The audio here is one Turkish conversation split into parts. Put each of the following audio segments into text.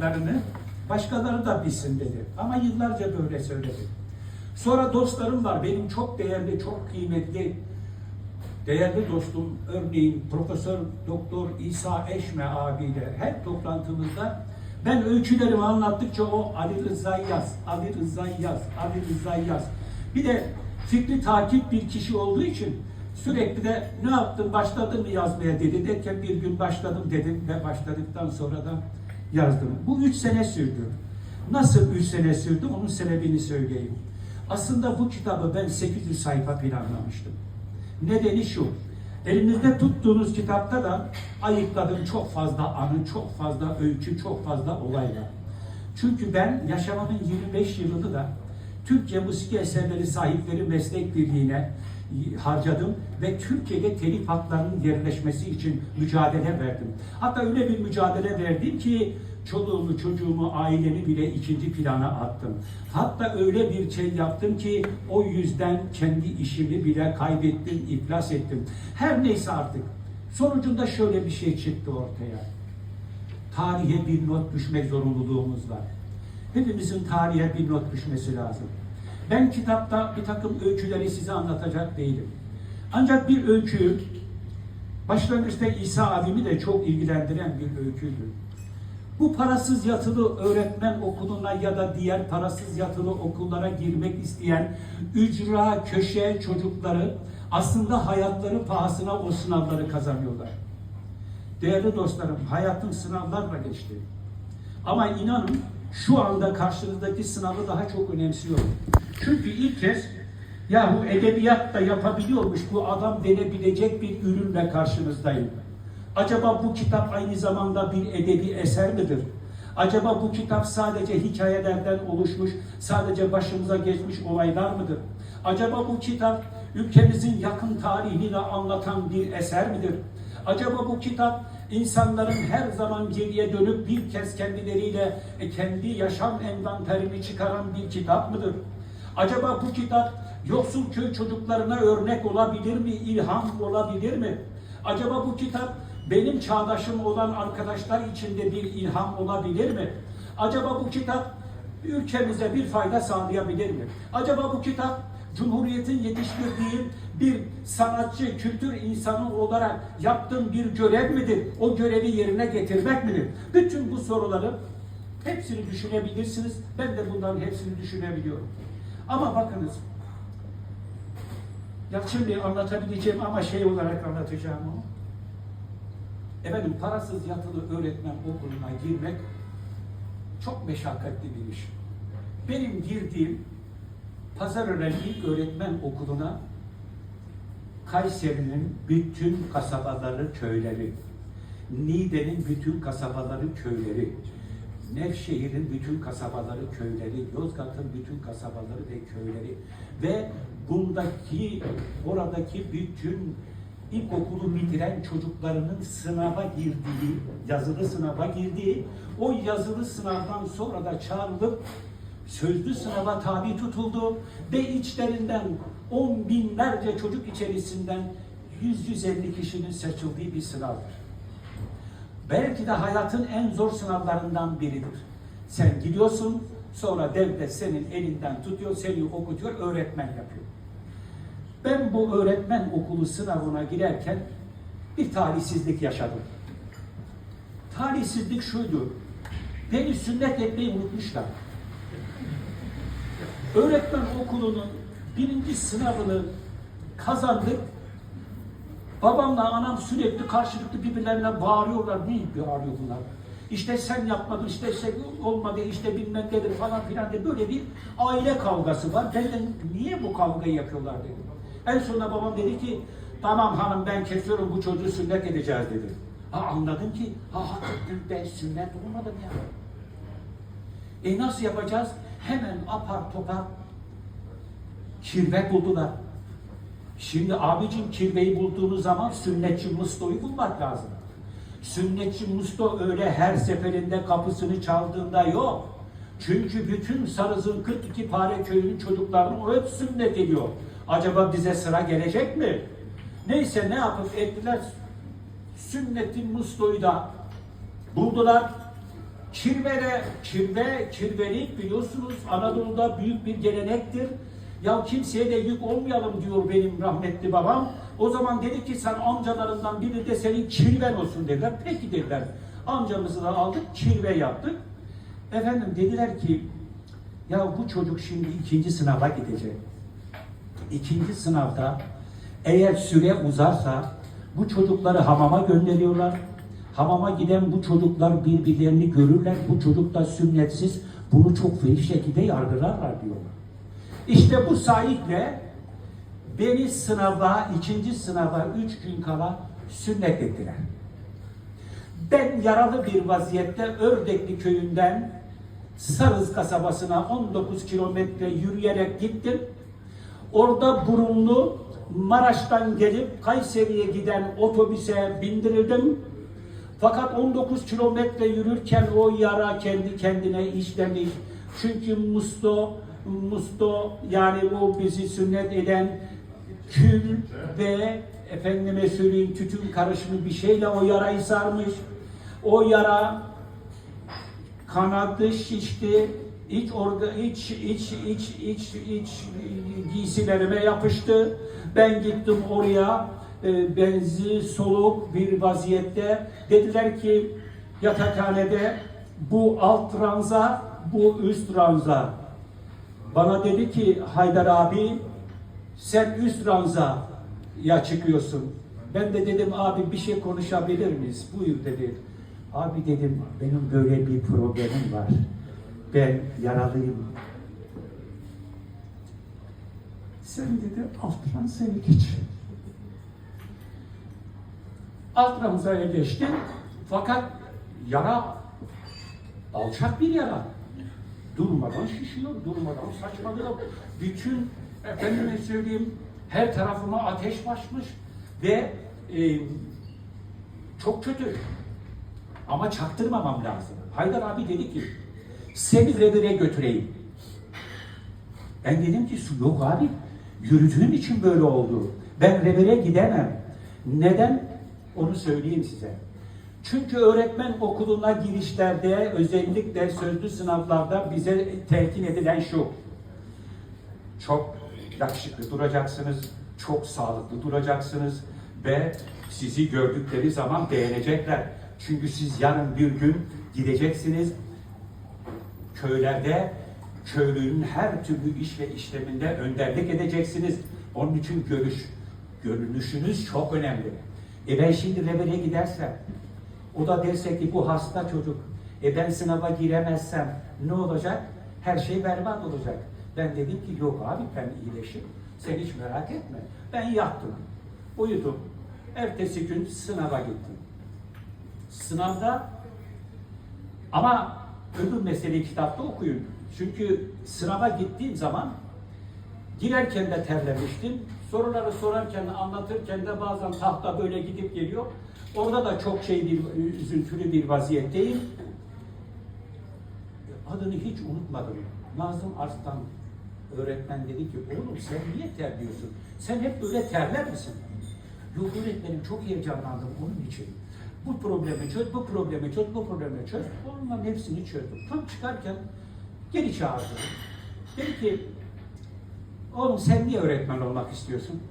larını başkaları da bilsin dedi. Ama yıllarca böyle söyledi. Sonra dostlarım var. Benim çok değerli, çok kıymetli, değerli dostum. Örneğin Profesör Doktor İsa Eşme abiyle her toplantımızda ben öykülerimi anlattıkça o Ali Rıza yaz, Ali Rıza yaz, Ali Rıza yaz. Bir de fikri takip bir kişi olduğu için sürekli de ne yaptın başladın mı yazmaya dedi derken bir gün başladım dedim ve başladıktan sonra da yazdım. Bu üç sene sürdü. Nasıl üç sene sürdü onun sebebini söyleyeyim. Aslında bu kitabı ben 800 sayfa planlamıştım. Nedeni şu. Elinizde tuttuğunuz kitapta da ayıkladığım çok fazla anı, çok fazla öykü, çok fazla olay var. Çünkü ben yaşamamın 25 yılını da Türkçe Müzik Eserleri Sahipleri Meslek Birliği'ne harcadım ve Türkiye'de telif haklarının yerleşmesi için mücadele verdim. Hatta öyle bir mücadele verdim ki çoluğumu, çocuğumu, ailemi bile ikinci plana attım. Hatta öyle bir şey yaptım ki o yüzden kendi işimi bile kaybettim, iflas ettim. Her neyse artık. Sonucunda şöyle bir şey çıktı ortaya. Tarihe bir not düşmek zorunluluğumuz var. Hepimizin tarihe bir not düşmesi lazım. Ben kitapta bir takım öyküleri size anlatacak değilim. Ancak bir öykü, başlangıçta İsa abimi de çok ilgilendiren bir öyküydü. Bu parasız yatılı öğretmen okuluna ya da diğer parasız yatılı okullara girmek isteyen ücra köşe çocukları aslında hayatları pahasına o sınavları kazanıyorlar. Değerli dostlarım, hayatım sınavlarla geçti. Ama inanın şu anda karşınızdaki sınavı daha çok önemsiyorum. Çünkü ilk kez yahu edebiyat da yapabiliyormuş bu adam denebilecek bir ürünle karşınızdayım. Acaba bu kitap aynı zamanda bir edebi eser midir? Acaba bu kitap sadece hikayelerden oluşmuş, sadece başımıza geçmiş olaylar mıdır? Acaba bu kitap ülkemizin yakın tarihini anlatan bir eser midir? Acaba bu kitap insanların her zaman geriye dönüp bir kez kendileriyle e, kendi yaşam envanterini çıkaran bir kitap mıdır? Acaba bu kitap yoksul köy çocuklarına örnek olabilir mi, ilham olabilir mi? Acaba bu kitap benim çağdaşım olan arkadaşlar için de bir ilham olabilir mi? Acaba bu kitap ülkemize bir fayda sağlayabilir mi? Acaba bu kitap Cumhuriyet'in yetiştirdiği bir sanatçı, kültür insanı olarak yaptığım bir görev midir? O görevi yerine getirmek midir? Bütün bu soruları hepsini düşünebilirsiniz. Ben de bunların hepsini düşünebiliyorum. Ama bakınız, ya şimdi anlatabileceğim ama şey olarak anlatacağım o. Efendim parasız yatılı öğretmen okuluna girmek çok meşakkatli bir iş. Benim girdiğim Pazarören İlk Öğretmen Okulu'na Kayseri'nin bütün kasabaları, köyleri, Niğde'nin bütün kasabaları, köyleri, Nevşehir'in bütün kasabaları, köyleri, Yozgat'ın bütün kasabaları ve köyleri ve bundaki, oradaki bütün ilkokulu bitiren çocuklarının sınava girdiği, yazılı sınava girdiği, o yazılı sınavdan sonra da çağrılıp sözlü sınava tabi tutuldu ve içlerinden on binlerce çocuk içerisinden 100-150 kişinin seçildiği bir sınavdır. Belki de hayatın en zor sınavlarından biridir. Sen gidiyorsun, sonra devlet senin elinden tutuyor, seni okutuyor, öğretmen yapıyor. Ben bu öğretmen okulu sınavına girerken bir talihsizlik yaşadım. Talihsizlik şuydu, beni sünnet etmeyi unutmuşlar. Öğretmen okulunun birinci sınavını kazandık. Babamla anam sürekli karşılıklı birbirlerine bağırıyorlar. Ne bağırıyor bunlar? İşte sen yapmadın, işte sen olmadı, işte bilmem nedir falan filan diye böyle bir aile kavgası var. Ben de niye bu kavgayı yapıyorlar dedim. En sonunda babam dedi ki tamam hanım ben kesiyorum bu çocuğu sünnet edeceğiz dedi. Ha anladım ki ha hakikaten ben sünnet olmadım ya. E nasıl yapacağız? Hemen apar topar kirve buldular. Şimdi abicim kirveyi bulduğunuz zaman sünnetçi Musto'yu bulmak lazım. Sünnetçi Musto öyle her seferinde kapısını çaldığında yok. Çünkü bütün Sarız'ın 42 Pare köyünün çocuklarını o hep sünnet ediyor. Acaba bize sıra gelecek mi? Neyse ne yapıp ettiler? Sünnetin Musto'yu da buldular. Kirvele, kirve, kirvelik biliyorsunuz Anadolu'da büyük bir gelenektir. Ya kimseye de yük olmayalım diyor benim rahmetli babam. O zaman dedi ki sen amcalarından biri de senin kirven olsun dediler. Peki dediler. Amcamızı da aldık, kirve yaptık. Efendim dediler ki ya bu çocuk şimdi ikinci sınava gidecek. İkinci sınavda eğer süre uzarsa bu çocukları hamama gönderiyorlar. Hamama giden bu çocuklar birbirlerini görürler. Bu çocuk da sünnetsiz. Bunu çok feci şekilde yargılarlar diyorlar. İşte bu sahiple beni sınava, ikinci sınava üç gün kala sünnet ettiler. Ben yaralı bir vaziyette Ördekli köyünden Sarız kasabasına 19 kilometre yürüyerek gittim. Orada burunlu Maraş'tan gelip Kayseri'ye giden otobüse bindirildim. Fakat 19 kilometre yürürken o yara kendi kendine işlemiş. Çünkü musto, musto yani o bizi sünnet eden kül ve efendime söyleyeyim tütün karışımı bir şeyle o yarayı sarmış. O yara kanadı şişti, iç orga iç iç iç iç iç giysilerime yapıştı. Ben gittim oraya e, benzi soluk bir vaziyette. Dediler ki yatakhanede bu alt ranza, bu üst ranza. Bana dedi ki Haydar abi sen üst ranza ya çıkıyorsun. Ben de dedim abi bir şey konuşabilir miyiz? Buyur dedi. Abi dedim benim böyle bir problemim var. Ben yaralıyım. Sen dedi alt ranzaya geç. Alt ranzaya geçtim. Fakat yara alçak bir yara. Durmadan şişiyor, durmadan saçmalıyor. Bütün efendime söyleyeyim her tarafıma ateş başmış ve e, çok kötü. Ama çaktırmamam lazım. Haydar abi dedi ki seni revire götüreyim. Ben dedim ki yok abi. Yürüdüğüm için böyle oldu. Ben revire gidemem. Neden? Onu söyleyeyim size. Çünkü öğretmen okuluna girişlerde özellikle sözlü sınavlarda bize telkin edilen şu. Çok yakışıklı duracaksınız, çok sağlıklı duracaksınız ve sizi gördükleri zaman beğenecekler. Çünkü siz yarın bir gün gideceksiniz köylerde köylünün her türlü iş ve işleminde önderlik edeceksiniz. Onun için görüş, görünüşünüz çok önemli. E ben şimdi revire gidersem, o da derse ki bu hasta çocuk, e ben sınava giremezsem ne olacak? Her şey berbat olacak. Ben dedim ki yok abi ben iyileşirim. Sen hiç merak etme. Ben yattım, uyudum. Ertesi gün sınava gittim. Sınavda ama öbür meseleyi kitapta okuyun. Çünkü sınava gittiğim zaman girerken de terlemiştim. Soruları sorarken, anlatırken de bazen tahta böyle gidip geliyor. Orada da çok şey bir üzüntülü bir vaziyetteyim. Adını hiç unutmadım. Nazım Arslan öğretmen dedi ki oğlum sen niye terliyorsun? Sen hep böyle terler misin? Yok öğretmenim çok heyecanlandım onun için. Bu problemi çöz, bu problemi çöz, bu problemi çöz. Onların hepsini çözdüm. Tam çıkarken geri çağırdı. Dedi ki oğlum sen niye öğretmen olmak istiyorsun?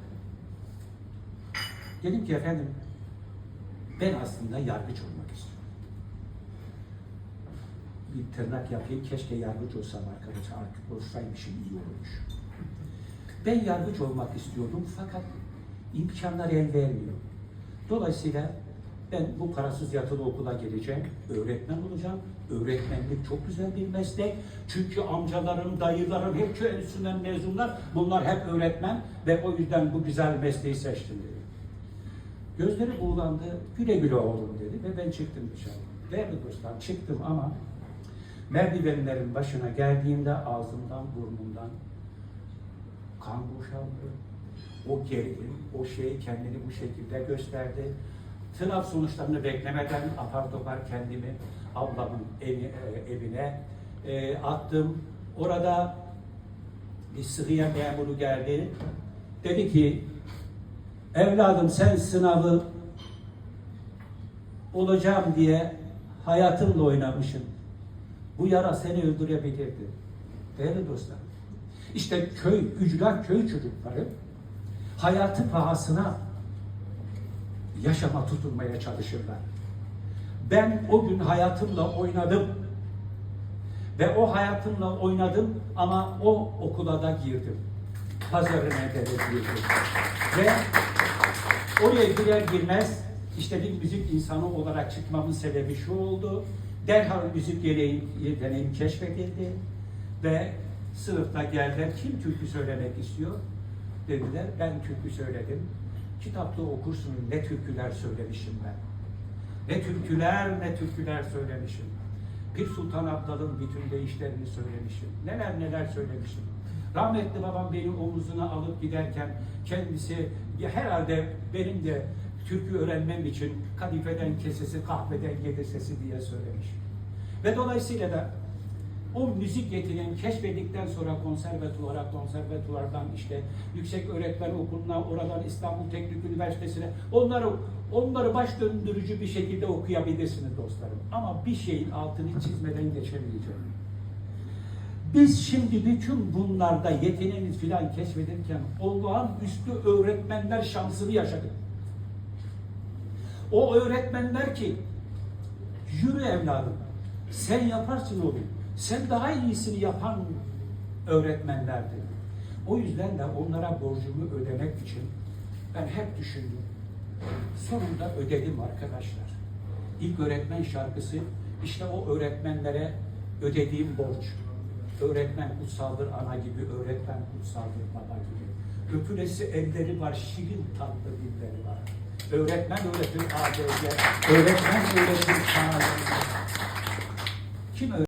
Dedim ki efendim ben aslında yargıç olmak istiyorum. Bir tırnak yapayım, keşke yargıç olsam arkadaş, artık olsaymışım iyi olmuş. Ben yargıç olmak istiyordum fakat imkanlar el vermiyor. Dolayısıyla ben bu parasız yatılı okula geleceğim, öğretmen olacağım. Öğretmenlik çok güzel bir meslek. Çünkü amcalarım, dayılarım hep köy enstitüsünden mezunlar. Bunlar hep öğretmen ve o yüzden bu güzel mesleği seçtim dedi. Gözleri buğulandı, güle güle oğlum dedi ve ben çıktım dışarı. Değerli dostlar çıktım ama merdivenlerin başına geldiğimde ağzımdan, burnumdan kan boşaldı. O gerilim, o şey kendini bu şekilde gösterdi. Sınav sonuçlarını beklemeden apar topar kendimi ablamın evi, e, evine e, attım. Orada bir sıhhiye memuru geldi. Dedi ki evladım sen sınavı olacağım diye hayatınla oynamışsın. Bu yara seni öldürebilirdi. Değerli dostlar. İşte köy, ücra köy çocukları hayatı pahasına yaşama tutunmaya çalışırlar. Ben o gün hayatımla oynadım. Ve o hayatımla oynadım ama o okula da girdim. Pazarın edere girdim. Ve oraya girer girmez işte bir müzik insanı olarak çıkmamın sebebi şu oldu. Derhal müzik yeteneğim, yeteneğim keşfedildi. Ve sınıfta geldiler. Kim türkü söylemek istiyor? Dediler. Ben türkü söyledim. Kitapta okursun ne türküler söylemişim ben. Ne türküler ne türküler söylemişim. Pir Sultan Abdal'ın bütün deyişlerini söylemişim. Neler neler söylemişim. Rahmetli babam beni omuzuna alıp giderken kendisi herhalde benim de türkü öğrenmem için kadifeden kesesi, kahveden yedisesi diye söylemiş. Ve dolayısıyla da o müzik yeteneğini keşfettikten sonra konservatuvara, konservatuvardan işte yüksek öğretmen okuluna, oradan İstanbul Teknik Üniversitesi'ne onları onları baş döndürücü bir şekilde okuyabilirsiniz dostlarım. Ama bir şeyin altını çizmeden geçemeyeceğim. Biz şimdi bütün bunlarda yeteneğimiz filan keşfederken olağanüstü öğretmenler şansını yaşadık. O öğretmenler ki yürü evladım sen yaparsın oğlum. Sen daha iyisini yapan öğretmenlerdi. O yüzden de onlara borcumu ödemek için ben hep düşündüm. Sonunda ödedim arkadaşlar. İlk öğretmen şarkısı işte o öğretmenlere ödediğim borç. Öğretmen kutsaldır ana gibi, öğretmen kutsaldır baba gibi. Öpülesi elleri var, şirin tatlı dilleri var. Öğretmen öğretir ADC, öğretmen öğretir sana. Kim öğretir?